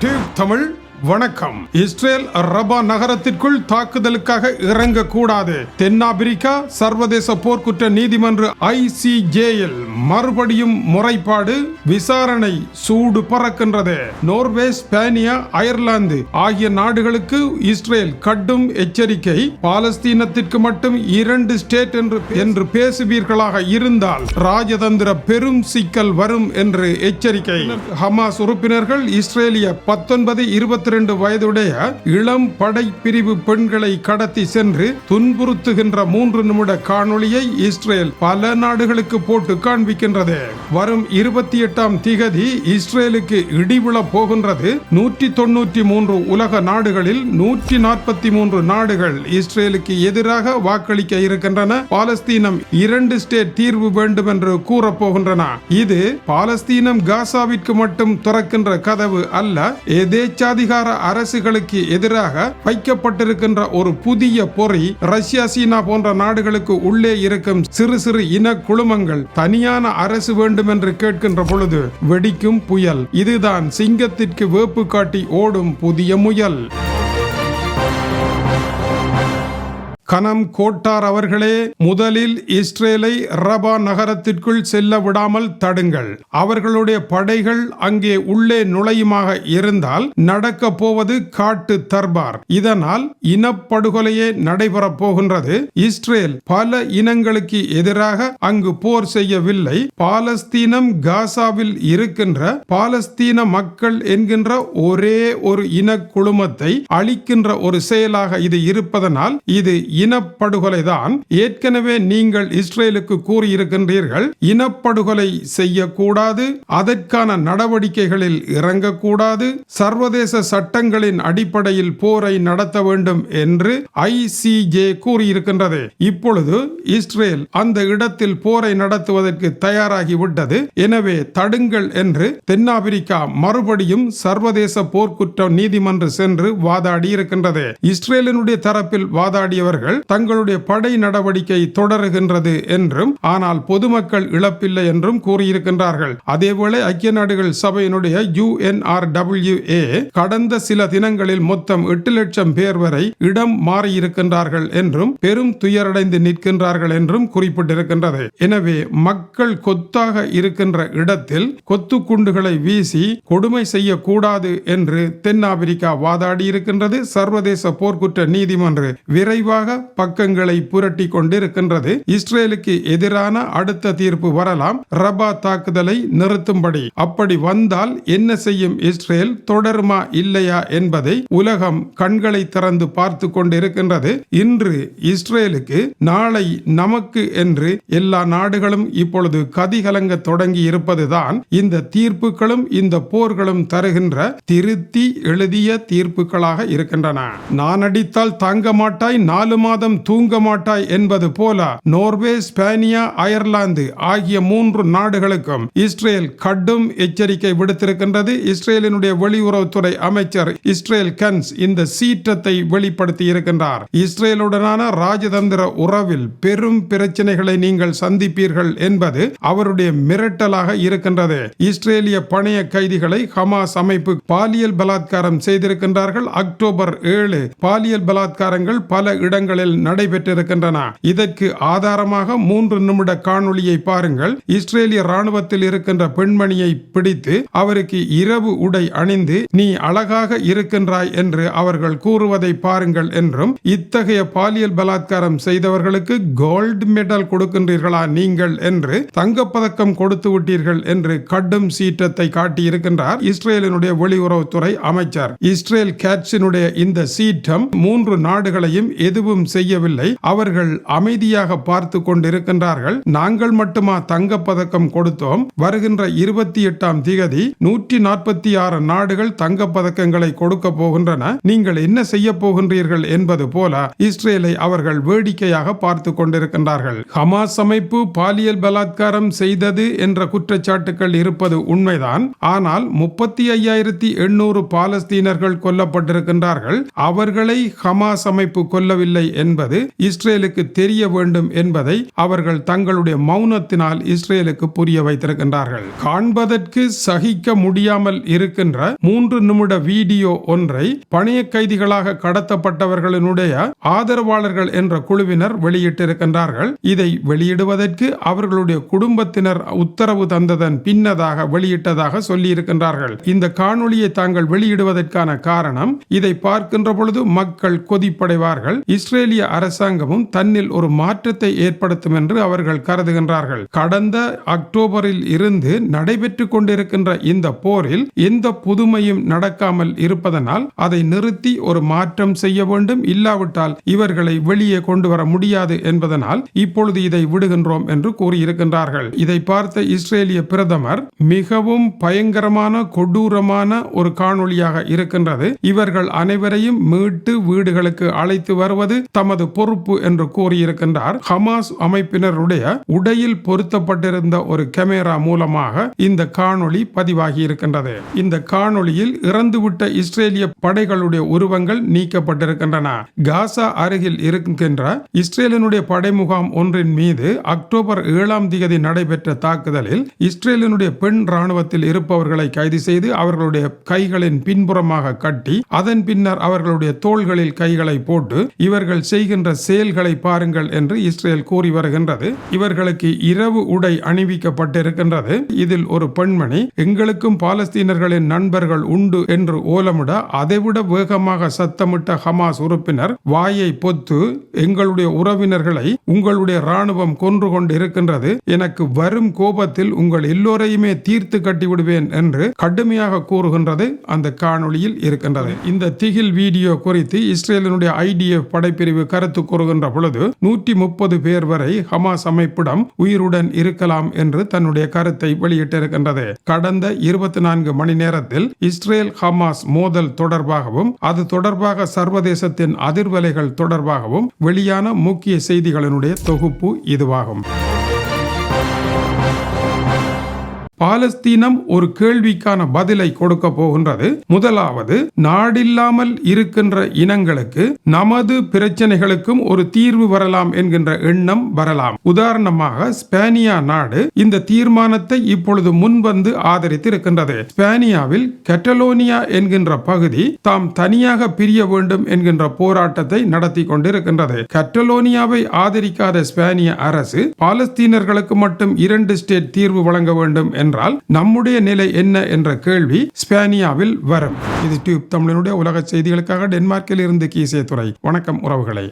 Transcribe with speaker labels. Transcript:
Speaker 1: Tube Tamil வணக்கம். Israel Rafah நகரத்திற்குள் தாக்குதலுக்காக இறங்கக்கூடாது. தென்னாப்பிரிக்கா சர்வதேச போர்க்குற்ற நீதிமன்ற ஐசிஜேஎல் மறுபடியும் முறைப்பாடு விசாரணை சூடு பறக்கின்றது. நோர்வே ஸ்பேனியா அயர்லாந்து ஆகிய நாடுகளுக்கு இஸ்ரேல் கடும் எச்சரிக்கை. பாலஸ்தீனத்திற்கு மட்டும் இரண்டு ஸ்டேட் என்று என்று பேசுவீர்களாக இருந்தால் ராஜதந்திர பெரும் சிக்கல் வரும் என்று எச்சரிக்கை. ஹமாஸ் உறுப்பினர்கள் இஸ்ரேலிய பத்தொன்பது இருபத்தி ரெண்டு வயதுடைய இளம் படை பிரிவு பெண்களை கடத்தி சென்று துன்புறுத்துகின்ற மூன்று நிமிட காணொளியை இஸ்ரேல் பல நாடுகளுக்கு போட்டு காண்பிக்கின்றது. வரும் இருபத்தி எட்டாம் திகதி இஸ்ரேலுக்கு இடிவிழ போகின்றது. நூற்றி தொன்னூற்றி மூன்று உலக நாடுகளில் நூற்றி நாற்பத்தி மூன்று நாடுகள் இஸ்ரேலுக்கு எதிராக வாக்களிக்க இருக்கின்றன. பாலஸ்தீனம் இரண்டு ஸ்டேட் தீர்வு வேண்டும் என்று கூறப்போகின்றன இது பாலஸ்தீனம் காசாவிற்கு மட்டும் திறக்கின்ற கதவு அல்ல எதேச்சாதிகார அரசுகளுக்கு எதிராக வைக்கப்பட்டிருக்கின்ற ஒரு புதிய பொறி ரஷ்யா சீனா போன்ற நாடுகளுக்கு உள்ளே இருக்கும் சிறு சிறு இன குழுமங்கள் தனியான அரசு வேண்டும் என்று கேட்கின்ற பொழுது வெடிக்கும் புயல். இதுதான் சிங்கத்திற்கு வேப்பு காட்டி ஓடும் புதிய முயல். கனம் கோட்டார் அவர்களே முதலில் இஸ்ரேலை ரபா நகரத்திற்குள் செல்ல விடாமல் தடுங்கள். அவர்களுடைய படைகள் அங்கே உள்ளே நுழையுமாக இருந்தால் நடக்க போவது காட்டு தர்பார். இதனால் இனப்படுகொலையே நடைபெறப் போகின்றது. இஸ்ரேல் பல இனங்களுக்கு எதிராக அங்கு போர் செய்யவில்லை. பாலஸ்தீனம் காசாவில் இருக்கின்ற பாலஸ்தீன மக்கள் என்கின்ற ஒரே ஒரு இன குழுமத்தை அழிக்கின்ற ஒரு செயலாக இது இருப்பதனால் இது இனப்படுகொலைதான். ஏற்கனவே நீங்கள் இஸ்ரேலுக்கு கூறியிருக்கின்றீர்கள் இனப்படுகொலை செய்யக்கூடாது அதற்கான நடவடிக்கைகளில் இறங்கக்கூடாது சர்வதேச சட்டங்களின் அடிப்படையில் போரை நடத்த வேண்டும் என்று ஐசிஜே கூறியிருக்கின்றது. இப்பொழுது இஸ்ரேல் அந்த இடத்தில் போரை நடத்துவதற்கு தயாராகிவிட்டது. எனவே தடுங்கள் என்று தென்னாப்பிரிக்கா மறுபடியும் சர்வதேச போர்க்குற்ற நீதிமன்று சென்று வாதாடி இருக்கின்றது இஸ்ரேலினுடைய தரப்பில் வாதாடியவர்கள் தங்களுடைய படை நடவடிக்கை தொடருகின்றது என்றும் ஆனால் பொதுமக்கள் இழப்பில்லை என்றும் கூறியிருக்கின்றார்கள். அதேவேளை ஐக்கிய நாடுகள் சபையினுடைய யுஎன்ஆர்டபிள்யூஏ கடந்த சில தினங்களில் மொத்தம் எட்டு லட்சம் பேர் வரை இடம் மாறியிருக்கின்றார்கள் என்றும் பெரும் துயரடைந்து நிற்கின்றார்கள் என்றும் குறிப்பிட்டிருக்கின்றது. எனவே மக்கள் கொத்தாக இருக்கின்ற இடத்தில் கொத்து குண்டுகளை வீசி கொடுமை செய்யக்கூடாது என்று தென்னாப்பிரிக்கா வாதாடி இருக்கின்றது சர்வதேச போர்க்குற்ற நீதிமன்ற விரைவாக பக்கங்களை புரட்டி கொண்டிருக்கின்றது. இஸ்ரேலுக்கு எதிரான அடுத்த தீர்ப்பு வரலாம். ரபா தாக்குதலை நிறுத்தும்படி. அப்படி வந்தால் என்ன செய்யும் இஸ்ரேல்? தொடருமா இல்லையா என்பதை உலகம் கண்களை திறந்து பார்த்து கொண்டிருக்கின்றது. இன்று இஸ்ரேலுக்கு நாளை நமக்கு என்று எல்லா நாடுகளும் இப்பொழுது கதிகலங்க தொடங்கி இருப்பதுதான் இந்த தீர்ப்புகளும் இந்த போர்களும் தருகின்ற திருத்தி எழுதிய தீர்ப்புகளாக இருக்கின்றன. நான் அடித்தால் தாங்க மாட்டாய் நாலு மாதம் தூங்க மாட்டாய் என்பது போல நோர்வே ஸ்பேனியா அயர்லாந்து ஆகிய மூன்று நாடுகளுக்கும் இஸ்ரேல் கடும் எச்சரிக்கை விடுத்திருக்கின்றது. இஸ்ரேலினுடைய வெளியுறவுத்துறை அமைச்சர் இஸ்ரேல் கன்ஸ் இந்த சீற்றத்தை வெளிப்படுத்தி இருக்கின்றார். இஸ்ரேலுடனான ராஜதந்திர உறவில் பெரும் பிரச்சனைகளை நீங்கள் சந்திப்பீர்கள் என்பது அவருடைய மிரட்டலாக இருக்கின்றது. இஸ்ரேலிய பணைய கைதிகளை ஹமாஸ் அமைப்பு பாலியல் பலாத்காரம் செய்திருக்கின்றார்கள். அக்டோபர் ஏழு பாலியல் பலாத்காரங்கள் பல இடங்களில் நடைபெற்றிருக்கின்றன. இதற்கு ஆதாரமாக மூன்று நிமிட காணொளியை பாருங்கள். இஸ்ரேலிய ராணுவத்தில் இருக்கின்ற பெண்மணியை பிடித்து அவருக்கு இரவு உடை அணிந்து நீ அழகாக இருக்கின்றாய் என்று அவர்கள் கூறுவதை பாருங்கள் என்றும் இத்தகைய பாலியல் பலாத்காரம் செய்தவர்களுக்கு கோல்டு மெடல் கொடுக்கின்றீர்களா நீங்கள் என்று தங்கப்பதக்கம் கொடுத்து விட்டீர்கள் என்று கடும் சீற்றத்தை காட்டியிருக்கின்றார் இஸ்ரேலினுடைய வெளியுறவுத்துறை அமைச்சர். இஸ்ரேல் கேட்சினுடைய இந்த சீற்றம் மூன்று நாடுகளையும் எதுவும் செய்யவில்லை. அவர்கள் அமைதியாக பார்த்து கொண்டிருக்கின்றார்கள். நாங்கள் மட்டுமா தங்கப்பதக்கம் கொடுத்தோம். வருகின்ற இருபத்தி எட்டாம் திகதி நூற்றி நாற்பத்தி ஆறு நாடுகள் தங்கப்பதக்கங்களை கொடுக்க போகின்றன. நீங்கள் என்ன செய்ய போகின்றீர்கள் என்பது போல இஸ்ரேலை அவர்கள் வேடிக்கையாக பார்த்து கொண்டிருக்கின்றார்கள். ஹமாஸ் அமைப்பு பாலியல் பலாத்காரம் செய்தது என்ற குற்றச்சாட்டுகள் இருப்பது உண்மைதான். ஆனால் முப்பத்தி ஐயாயிரத்தி எண்ணூறு பாலஸ்தீனர்கள் கொல்லப்பட்டிருக்கின்றார்கள். அவர்களை ஹமாஸ் அமைப்பு கொல்லவில்லை என்பது இஸ்ரேலுக்கு தெரிய வேண்டும் என்பதை அவர்கள் தங்களுடைய மௌனத்தினால் இஸ்ரேலுக்கு புரிய வைத்திருக்கின்றார்கள். காண்பதற்கு சகிக்க முடியாமல் இருக்கின்ற மூன்று நிமிட வீடியோ ஒன்றை பணைய கைதிகளாக கடத்தப்பட்டவர்களினுடைய ஆதரவாளர்கள் என்ற குழுவினர் வெளியிட்டிருக்கின்றார்கள். இதை வெளியிடுவதற்கு அவர்களுடைய குடும்பத்தினர் உத்தரவு தந்ததன் பின்னதாக வெளியிட்டதாக சொல்லியிருக்கின்றார்கள். இந்த காணொளியை தாங்கள் வெளியிடுவதற்கான காரணம் இதை பார்க்கின்ற பொழுது மக்கள் கொதிப்படைவார்கள். இஸ்ரேல் இஸ்ரேலிய அரசாங்கமும் தன்னில் ஒரு மாற்றத்தை ஏற்படுத்தும் என்று அவர்கள் கருதுகின்றார்கள். கடந்த அக்டோபரில் இருந்து நடைபெற்றுக் கொண்டிருக்கின்ற இந்த போரில் எந்த புதுமையும் நடக்காமல் இருப்பதனால் அதை நிறுத்தி ஒரு மாற்றம் செய்ய வேண்டும். இல்லாவிட்டால் இவர்களை வெளியே கொண்டு வர முடியாது என்பதனால் இப்பொழுது இதை விடுகின்றோம் என்று கூறியிருக்கின்றார்கள். இதை பார்த்த இஸ்ரேலிய பிரதமர் மிகவும் பயங்கரமான கொடூரமான ஒரு காணொளியாக இருக்கின்றது. இவர்கள் அனைவரையும் மீட்டு வீடுகளுக்கு அழைத்து வருவது தமது பொறுப்பு என்று கூறியிருக்கின்றார். ஹமாஸ் அமைப்பினருடைய உடையில் பொருத்தப்பட்டிருந்த ஒரு கேமரா மூலமாக இந்த காணொளி பதிவாகி இருக்கின்றது இந்த காணொளியில் இறந்துவிட்ட இஸ்ரேலிய படைகளுடைய உருவங்கள் நீக்கப்பட்டிருக்கின்றன. காசா அருகில் இருக்கின்ற இஸ்ரேலினுடைய படை முகாம் ஒன்றின் மீது அக்டோபர் ஏழாம் தேதி நடைபெற்ற தாக்குதலில் இஸ்ரேலினுடைய பெண் ராணுவத்தில் இருப்பவர்களை கைது செய்து அவர்களுடைய கைகளின் பின்புறமாக கட்டி அதன் பின்னர் அவர்களுடைய தோள்களில் கைகளை போட்டு இவர்கள் செய்கின்ற செயல்களை பாருங்கள் என்று இஸ்ரேல் கூறி வருகின்றது. இவர்களுக்கு இரவு உடை அணிவிக்கப்பட்டிருக்கின்றது. இதில் ஒரு பெண்மணி எங்களுக்கும் பாலஸ்தீனர்களின் நண்பர்கள் உண்டு என்று ஓலமிட அதைவிட வேகமாக சத்தமிட்ட ஹமாஸ் உறுப்பினர் வாயை பொத்து எங்களுடைய உறவினர்களை உங்களுடைய ராணுவம் கொன்று கொண்டு இருக்கின்றது எனக்கு வரும் கோபத்தில் உங்கள் எல்லோரையுமே தீர்த்து கட்டி விடுவேன் என்று கடுமையாக கூறுகின்றது அந்த காணொளியில் இருக்கின்றது. இந்த திகில் வீடியோ குறித்து இஸ்ரேலினுடைய ஐடிஎஃப் பிரிவு கருத்து கூறுகின்ற பொழுது நூற்றி முப்பது பேர் வரை ஹமாஸ் அமைப்பிடம் உயிருடன் இருக்கலாம் என்று தன்னுடைய கருத்தை வெளியிட்டிருக்கின்றது. கடந்த இருபத்தி நான்கு மணி நேரத்தில் இஸ்ரேல் ஹமாஸ் மோதல் தொடர்பாகவும் அது தொடர்பாக சர்வதேசத்தின் அதிர்வலைகள் தொடர்பாகவும் வெளியான முக்கிய செய்திகளினுடைய தொகுப்பு இதுவாகும். பாலஸ்தீனம் ஒரு கேள்விக்கான பதிலை கொடுக்க போகின்றது. முதலாவது நாடில்லாமல் இருக்கின்ற இனங்களுக்கு நமது பிரச்சனைகளுக்கும் ஒரு தீர்வு வரலாம் என்கின்ற எண்ணம் வரலாம். உதாரணமாக ஸ்பேனியா நாடு இந்த தீர்மானத்தை இப்பொழுது முன்வந்து ஆதரித்து இருக்கின்றது ஸ்பேனியாவில் கெட்டலோனியா என்கின்ற பகுதி தாம் தனியாக பிரிய வேண்டும் என்கின்ற போராட்டத்தை நடத்தி கொண்டிருக்கின்றது. கெட்டலோனியாவை ஆதரிக்காத ஸ்பேனிய அரசு பாலஸ்தீனர்களுக்கு மட்டும் இரண்டு ஸ்டேட் தீர்வு வழங்க வேண்டும் என்றால் நம்முடைய நிலை என்ன? என்ற கேள்வி ஸ்பேனியாவில் வரும். இது டியூப் தமிழனுடைய உலக செய்திகளுக்காக டென்மார்க்கில் இருந்து கீசே துறை வணக்கம் உறவுகளை.